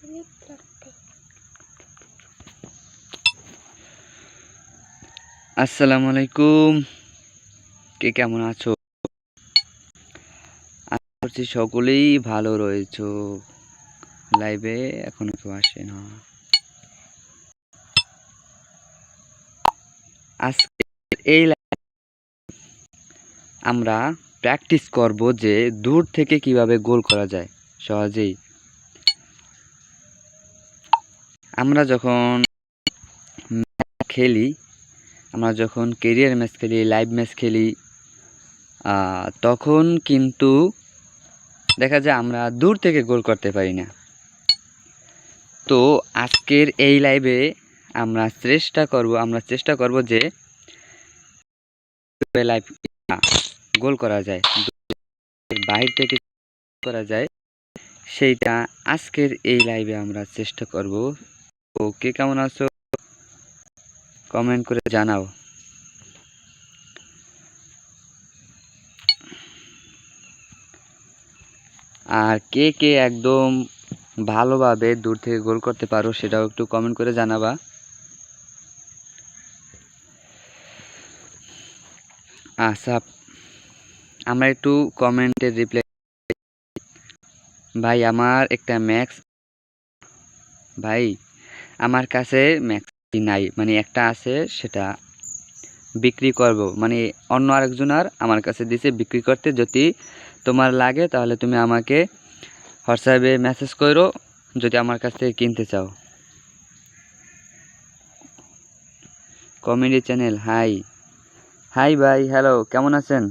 Minute লাগবে। আসসালামু আলাইকুম। কে কেমন আছো? করছি সকলেই ভালো রয়েছো। লাইভে এখনও কেউ আসে না। আজকে এই আমরা প্র্যাকটিস করব যে দূর থেকে কীভাবে গোল করা যায়। সহজেই আমরা যখন খেলি, আমরা যখন কেরিয়ার ম্যাচ খেলি লাইভ ম্যাচ খেলি তখন কিন্তু দেখা যায় আমরা দূর থেকে গোল করতে পারি না। তো আজকের এই লাইভে আমরা চেষ্টা করব, আমরা চেষ্টা করব যে লাইভ গোল করা যায় বাহির থেকে করা যায়, সেইটা আজকের এই লাইভে আমরা চেষ্টা করব। কে কেমন আছো? কমেন্ট করে জানাও। আর কে কে একদম ভালোভাবে দূর থেকে গোল করতে পারো সেটাও একটু কমেন্ট করে জানাবা। আচ্ছা আমরা একটু কমেন্টের রিপ্লাই ভাই, আমার একটা ম্যাক্স ভাই আমার কাছে ম্যাক্সি নাই। মানে একটা আছে, সেটা বিক্রি করব। মানে অন্য আরেকজন আর আমার কাছে দিছে বিক্রি করতে। যদি তোমার লাগে, তাহলে তুমি আমাকে হোয়াটসঅ্যাপে মেসেজ করো, যদি আমার কাছ থেকে কিনতে চাও। Comedy channel, hi. হাই ভাই, হ্যালো, কেমন আছেন?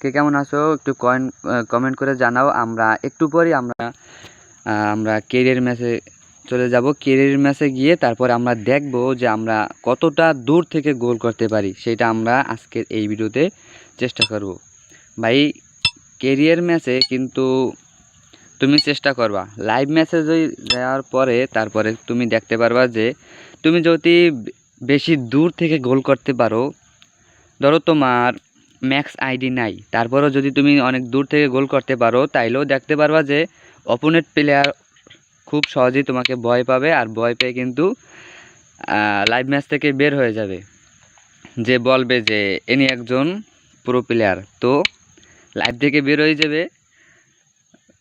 কে কেমন আছো? একটু কয়েন কমেন্ট করে জানাও। আমরা, একটু পরেই আমরা আমরা কেরিয়ার ম্যাচে চলে যাব কেরিয়ার ম্যাচে গিয়ে তারপর আমরা দেখব যে আমরা কতটা দূর থেকে গোল করতে পারি, সেটা আমরা আজকের এই ভিডিওতে চেষ্টা করব। ভাই, কেরিয়ার ম্যাচে কিন্তু তুমি চেষ্টা করবা। লাইভ ম্যাচে যাওয়ার পরে তারপরে তুমি দেখতে পারবা যে তুমি যদি বেশি দূর থেকে গোল করতে পারো, ধরো তোমার ম্যাক্স আইডি নাই, তারপরেও যদি তুমি অনেক দূর থেকে গোল করতে পারো, তাইলেও দেখতে পারবা যে অপোনেন্ট প্লেয়ার খুব সহজেই তোমাকে ভয় পাবে আর ভয় পেয়ে কিন্তু লাইভ ম্যাচ থেকে বের হয়ে যাবে। যে বলবে যে এনি একজন প্রো প্লেয়ার তো লাইভ থেকে বের হয়ে যাবে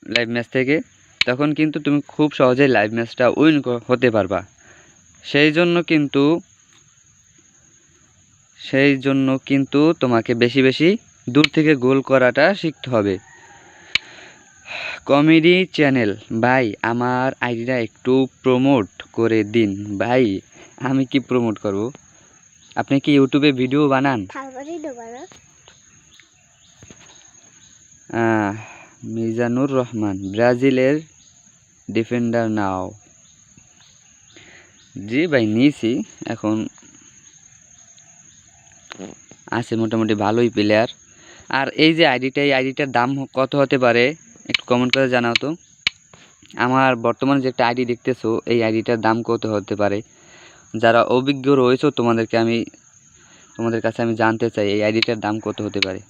লাইভ ম্যাচ থেকে। তখন কিন্তু তুমি খুব সহজেই লাইভ ম্যাচটা উইন হতে পারবা। সেই জন্য কিন্তু, সেই জন্য কিন্তু তোমাকে বেশি বেশি দূর থেকে গোল করাটা শিখতে হবে। Comedy channel. ভাই আমার আইডিটা একটু প্রমোট করে দিন। ভাই আমি কি প্রমোট করব? আপনি কি ইউটিউবে ভিডিও বানান? মিজানুর রহমান ব্রাজিলের ডিফেন্ডার নাও জি ভাই নিয়েছি। এখন আছে মোটামুটি ভালোই প্লেয়ার আর এই যে আইডিটা এই আইডিটার দাম কত হতে পারে? একটু কমেন্ট করে জানাও তো। আমার বর্তমানে যে একটা আইডি দেখতেছো, এই আইডিটার দাম কত হতে পারে? যারা অভিজ্ঞ রয়েছে, তোমাদেরকে আমি, তোমাদের কাছে আমি জানতে চাই, এই আইডিটার দাম কত হতে পারে?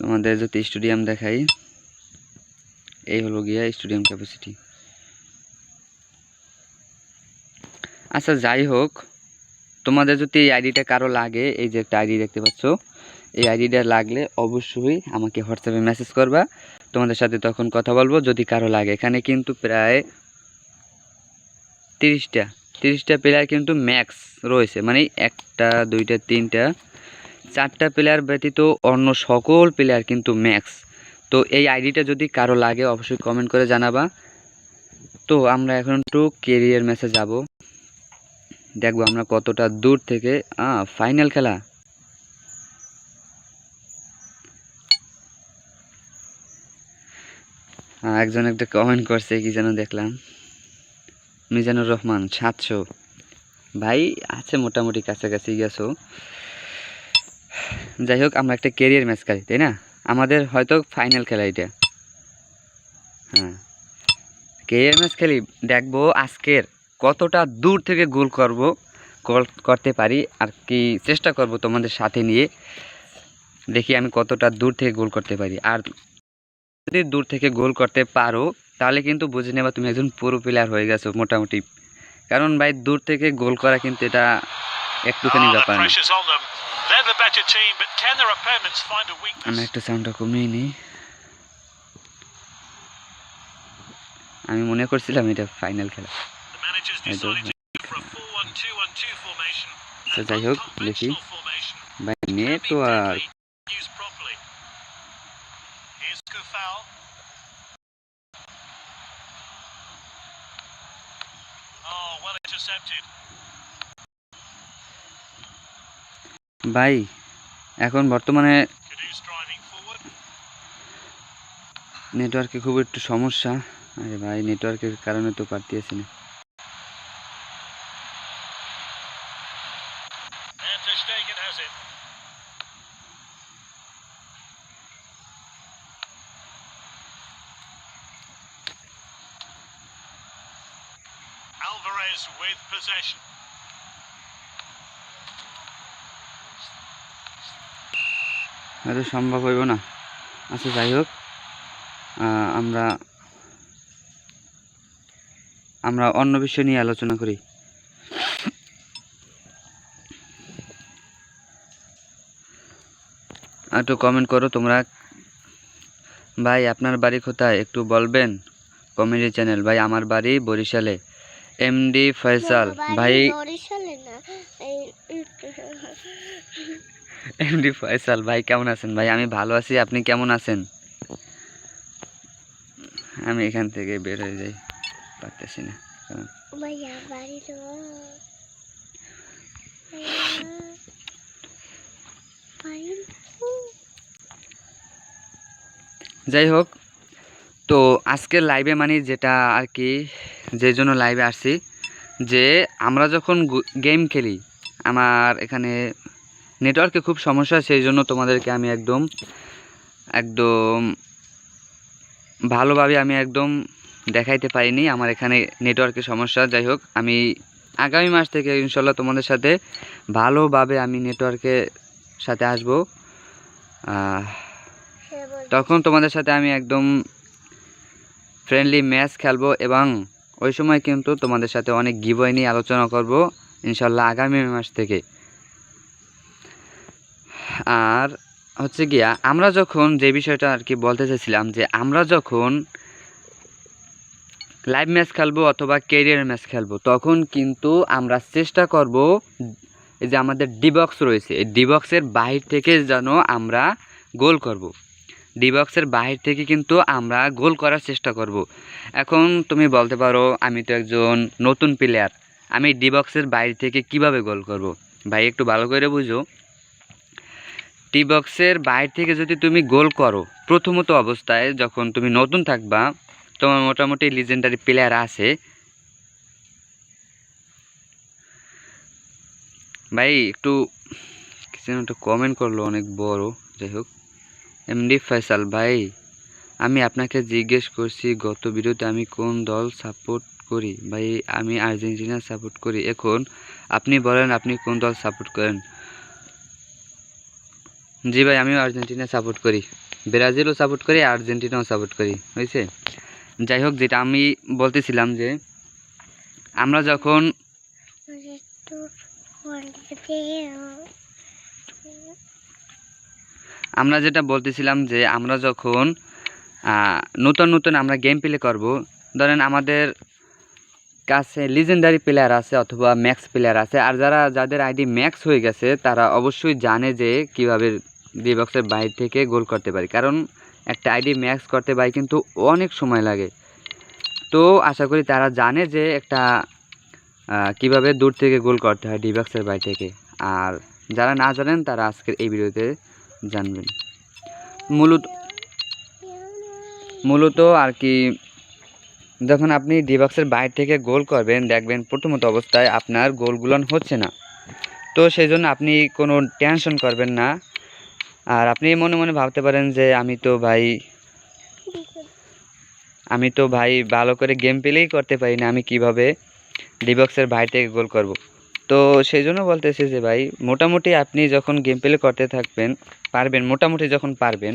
তোমাদের যদি স্টেডিয়াম দেখাই, এই হলো গিয়া স্টেডিয়াম ক্যাপাসিটি আচ্ছা যাই হোক, তোমাদের যদি এই আইডিটা কারও লাগে, এই যে একটা আইডি দেখতে পাচ্ছ এই আইডিটা লাগলে অবশ্যই আমাকে হোয়াটসঅ্যাপে মেসেজ করবা। তোমাদের সাথে তখন কথা বলব, যদি কারও লাগে। এখানে কিন্তু প্রায় তিরিশটা তিরিশটা প্লেয়ার কিন্তু ম্যাক্স রয়েছে। মানে একটা, দুইটা, তিনটা, চারটা প্লেয়ার ব্যতীত অন্য সকল প্লেয়ার কিন্তু ম্যাক্স তো এই আইডিটা যদি কারও লাগে, অবশ্যই কমেন্ট করে জানাবা। তো আমরা এখন একটু কেরিয়ার ম্যাচে যাব। দেখব আমরা কতটা দূর থেকে ফাইনাল খেলা। একজন একটা কমেন্ট করছে, কি যেন দেখলাম। মিজানুর রহমান, সাতশো। ভাই, আছে মোটামুটি কাছাকাছি, গেছো। যাই হোক, আমরা একটা কেরিয়ার ম্যাচ খেলি, তাই না? আমাদের হয়তো ফাইনাল খেলা এটা। হ্যাঁ। কেরিয়ার ম্যাচ খেলি, দেখব আজকের কতটা দূর থেকে গোল করব গোল করতে পারি, আর কি চেষ্টা করব তোমাদের সাথে নিয়ে। দেখি আমি কতটা দূর থেকে গোল করতে পারি। আর যদি দূর থেকে গোল করতে পারো তাহলে কিন্তু বুঝে নেবা তুমি একজন পুরো প্লেয়ার হয়ে গেছো মোটামুটি। কারণ ভাই দূর থেকে গোল করা কিন্তু এটা একটুখানি ব্যাপার আমি একটু সাউন্ডটা কমিয়ে নিই। আমি মনে করছিলাম এটা ফাইনাল খেলা। আচ্ছা, যাই হোক দেখি। তো আর ভাই, এখন বর্তমানে নেটওয়ার্কে খুব একটু সমস্যা আরে ভাই, নেটওয়ার্কের কারণে তো পার্টি আসে না Alvarez with possession. হয়তো সম্ভব হইব না। আচ্ছা যাই হোক আমরা আমরা অন্য বিষয় নিয়ে আলোচনা করি। একটু কমেন্ট করো তোমরা। ভাই আপনার বাড়ি কোথায়? একটু বলবেন কমেডি চ্যানেল। ভাই আমার বাড়ি বরিশালে। এমডি ফয়সাল ভাই বরিশালে না এই এমডি ফয়সাল ভাই কেমন আছেন? ভাই আমি ভালো আছি আপনি কেমন আছেন? আমি এখান থেকে বের হয়ে যাই পারতেছি না যাই হোক তো আজকের লাইভে মানে যেটা আর কি যে জন্য লাইভে আসছি যে আমরা যখন গেম খেলি আমার এখানে নেটওয়ার্কে খুব সমস্যা, সেই জন্য তোমাদেরকে আমি একদম একদম ভালোভাবে আমি একদম দেখাইতে পারিনি আমার এখানে নেটওয়ার্কের সমস্যা। যাই হোক, আমি আগামী মাস থেকে ইনশাল্লাহ তোমাদের সাথে ভালোভাবে আমি নেটওয়ার্কের সাথে আসব। তখন তোমাদের সাথে আমি একদম ফ্রেন্ডলি ম্যাচ খেলব এবং ওই সময় কিন্তু তোমাদের সাথে অনেক গিবয় নিয়ে আলোচনা করব ইনশাল্লাহ আগামী মাস থেকে। আর হচ্ছে গিয়া, আমরা যখন যে বিষয়টা আর কি বলতে চাইছিলাম যে আমরা যখন লাইভ ম্যাচ খেলব অথবা কেরিয়ার ম্যাচ খেলব, তখন কিন্তু আমরা চেষ্টা করব এই যে আমাদের ডিবক্স রয়েছে, এই ডিবক্সের বাহির থেকে যেন আমরা গোল করব। ডিবক্সের বাহির থেকে কিন্তু আমরা গোল করার চেষ্টা করব। এখন তুমি বলতে পারো, আমি তো একজন নতুন প্লেয়ার আমি ডিবক্সের বাইরে থেকে কীভাবে গোল করব? ভাই, একটু ভালো করে বুঝো। ডিবক্সের বাইরে থেকে যদি তুমি গোল করো, প্রথমত অবস্থায় যখন তুমি নতুন থাকবা, তোমার মোটামুটি লিজেন্ডারি প্লেয়ার আছে। ভাই, একটু কিছু একটা কমেন্ট করল অনেক বড়, যাই হোক। এমডি ফয়সাল ভাই, আমি আপনাকে জিজ্ঞেস করছি, গত ভিডিওতে আমি কোন দল সাপোর্ট করি? ভাই, আমি আর্জেন্টিনা সাপোর্ট করি। এখন আপনি বলেন, আপনি কোন দল সাপোর্ট করেন? জি ভাই, আমিও আর্জেন্টিনা সাপোর্ট করি। ব্রাজিলও সাপোর্ট করি, আর্জেন্টিনাও সাপোর্ট করি হয়েছে যাই হোক, যেটা আমি বলতেছিলাম যে, আমরা যখন আমরা যেটা বলতেছিলাম যে, আমরা যখন নতুন নতুন আমরা গেম প্লে করব, ধরেন আমাদের কাছে লিজেন্ডারি প্লেয়ার আছে অথবা ম্যাক্স প্লেয়ার আছে, আর যারা, যাদের আইডি ম্যাক্স হয়ে গেছে, তারা অবশ্যই জানে যে, কীভাবে ডিবক্সের বাইরে থেকে গোল করতে পারি। কারণ একটা আইডি ম্যাক্স করতে ভাই কিন্তু অনেক সময় লাগে। তো আশা করি তারা জানে যে একটা কীভাবে দূর থেকে গোল করতে হয় ডি বক্সের বাইরে থেকে। আর যারা না জানেন তারা আজকের এই ভিডিওতে জানবেন। মূলত মূলত আর কি, যখন আপনি ডিবক্সের বাইরে থেকে গোল করবেন, দেখবেন প্রথমত অবস্থায় আপনার গোলগুলো হচ্ছে না। তো সেই জন্য আপনি কোনো টেনশন করবেন না। আর আপনি মনে মনে ভাবতে পারেন যে আমি তো ভাই আমি তো ভাই ভালো করে গেম প্লেই করতে পারি না, আমি কীভাবে ডিবক্সের বাইরে থেকে গোল করব? তো সেই জন্য বলতেছি যে ভাই, মোটামুটি আপনি যখন গেম প্লে করতে থাকবেন, পারবেন, মোটামুটি যখন পারবেন,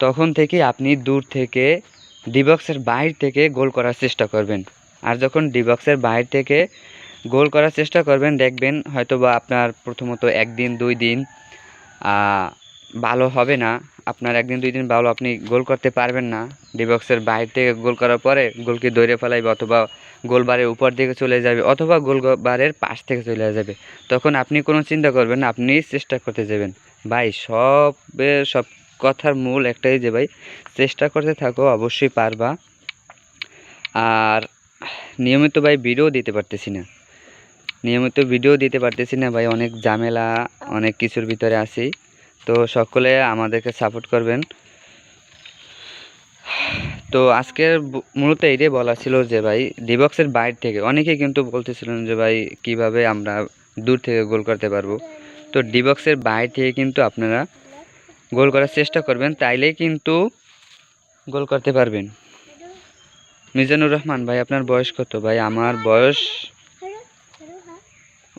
তখন থেকে আপনি দূর থেকে ডিবক্সের বাইর থেকে গোল করার চেষ্টা করবেন। আর যখন ডিবক্সের বাইর থেকে গোল করার চেষ্টা করবেন, দেখবেন হয়তো বা আপনার প্রথমত একদিন, দুই দিন ভালো হবে না। আপনার একদিন, দুই দিন ভালো আপনি গোল করতে পারবেন না। ডিবক্সের বাইরে থেকে গোল করার পরে গোলকে দৌড়ে ফেলাইবে অথবা গোলবারের উপর দিকে চলে যাবে অথবা গোলবারের পাশ থেকে চলে যাবে। তখন আপনি কোনো চিন্তা করবেন না আপনি চেষ্টা করতে যাবেন। ভাই সবের সব কথার মূল একটাই যে ভাই, চেষ্টা করতে থাকো, অবশ্যই পারবা। আর নিয়মিত ভাই ভিডিও দিতে পারতেছি না। নিয়মিত ভিডিও দিতে পারতেছি না ভাই, অনেক ঝামেলা, অনেক কিছুর ভিতরে আছি। তো সকলে আমাদেরকে সাপোর্ট করবেন তো আজকের মূলত এইটাই বলা ছিল যে ভাই ডিবক্সের বাইরে থেকে অনেকে কিন্তু বলতেছিলেন যে ভাই কীভাবে আমরা দূর থেকে গোল করতে পারব তো ডিবক্সের বাইরে থেকে কিন্তু আপনারা গোল করার চেষ্টা করবেন তাইলেই কিন্তু গোল করতে পারবেন মিজানুর রহমান ভাই আপনার বয়স কত ভাই আমার বয়স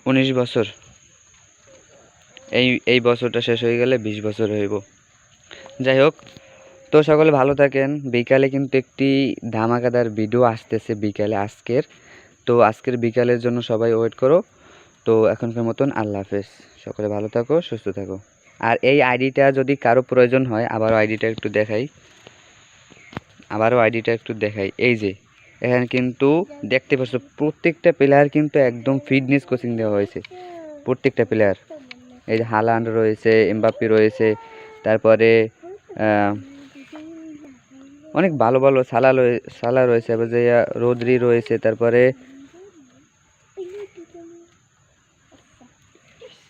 উনিশ বছর এই এই বছরটা শেষ হয়ে গেলে বিশ বছর হইব। যাই হোক, তো সকলে ভালো থাকেন। বিকালে কিন্তু একটি ধামাকাদার ভিডিও আসতেছে বিকালে, আজকের। তো আজকের বিকালের জন্য সবাই ওয়েট করো। তো এখনকার মতন আল্লাহ হাফেজ। সকলে ভালো থাকো, সুস্থ থাকো। আর এই আইডিটা যদি কারও প্রয়োজন হয়, আবারও আইডিটা একটু দেখাই। আবারও আইডিটা একটু দেখাই। এই যে, এখানে কিন্তু দেখতে পাচ্ছ, প্রত্যেকটা প্লেয়ার কিন্তু একদম ফিটনেস কোচিং দেওয়া হয়েছে। প্রত্যেকটা প্লেয়ার এই যে হালান্ড রয়েছে, এমবাপ্পি রয়েছে, তারপরে অনেক ভালো ভালো সালা সালা রয়েছে যে রোদ্রি রয়েছে, তারপরে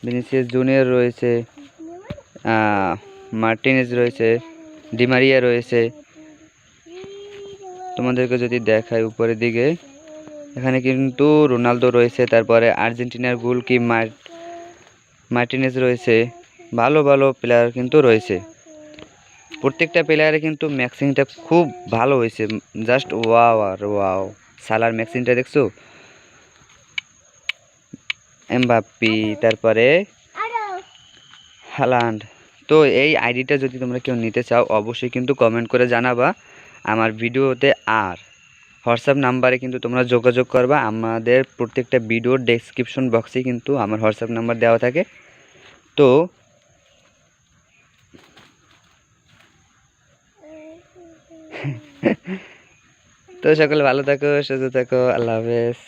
ভিনিসিয়াস জুনিয়র রয়েছে মার্টিনেজ রয়েছে ডিমারিয়া রয়েছে। তোমাদেরকে যদি দেখায় উপরের দিকে, এখানে কিন্তু রোনালদো রয়েছে, তারপরে আর্জেন্টিনার গোল কি মার্টিনেজ রয়েছে, ভালো ভালো প্লেয়ার কিন্তু রয়েছে। প্রত্যেকটা প্লেয়ারে কিন্তু ম্যাক্সিংটা খুব ভালো হয়েছে। জাস্ট ওয়াও আর ওয়াও সালার ম্যাক্সিংটা দেখছ? এমবাপ্পি, তারপরে হালান্ড। তো এই আইডিটা যদি তোমরা কেউ নিতে চাও, অবশ্যই কিন্তু কমেন্ট করে জানাবা। আমার ভিডিওতে আর হোয়াটসঅ্যাপ নাম্বারে কিন্তু তোমরা যোগাযোগ করবা। আমাদের প্রত্যেকটা ভিডিওর ডেসক্রিপশন বক্সে কিন্তু আমার হোয়াটসঅ্যাপ নাম্বার দেওয়া থাকে। তো তো সকলে ভালো থাকো, সুস্থ থাকো, আল্লাহ হাফেজ।